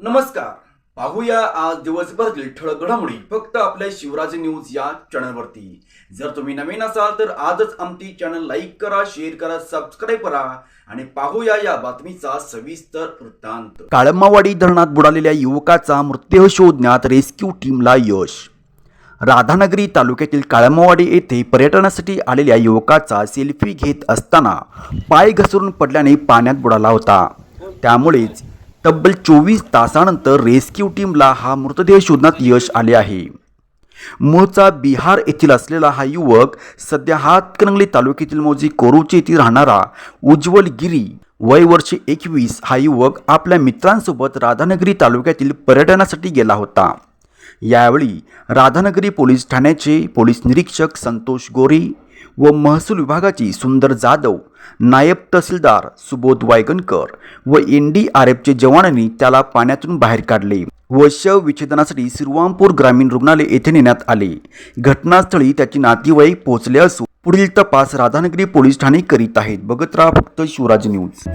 नमस्कार. पाहूया आज दिवसभरातील ठळक घडामोडी. फक्त आपल्या शिवराज न्यूज या चॅनलवरती. जर तुम्ही नवीन असाल तर आजच आमची चॅनल लाईक करा शेअर करा सबस्क्राईब करा आणि पाहूया या बातमीचा सविस्तर वृत्तांत. काळंबावाडी धरणात बुडालेल्या युवकाचा मृत्यू शोधण्यात रेस्क्यू टीमला यश. राधानगरी तालुक्यातील काळमावाडी येथे पर्यटनासाठी आलेल्या युवकाचा सेल्फी घेत असताना पाय घसरून पडल्याने पाण्यात बुडाला होता. त्यामुळेच तब्बल चोवीस तासानंतर रेस्क्यू टीमला हा मृतदेह शोधण्यात यश आले आहे. मूळचा बिहार येथील असलेला हा युवक सध्या हातकणंगले तालुक्यातील मौजी कोरुची येथील राहणारा उज्ज्वल गिरी वय वर्षे एकवीस हा युवक आपल्या मित्रांसोबत राधानगरी तालुक्यातील पर्यटनासाठी गेला होता. यावेळी राधानगरी पोलीस ठाण्याचे पोलीस निरीक्षक संतोष गोरे व महसूल विभागाची सुंदर जाधव नायब तहसीलदार सुबोध वायगणकर व एन डी आर एफचे जवानांनी त्याला पाण्यातून बाहेर काढले व शव विच्छेदनासाठी श्रीरामपूर ग्रामीण रुग्णालय येथे नेण्यात आले. घटनास्थळी त्याचे नातेवाईक पोहोचले असून पुढील तपास राधानगरी पोलीस ठाणे करीत आहेत. बघत राहा फक्त शिवराज न्यूज.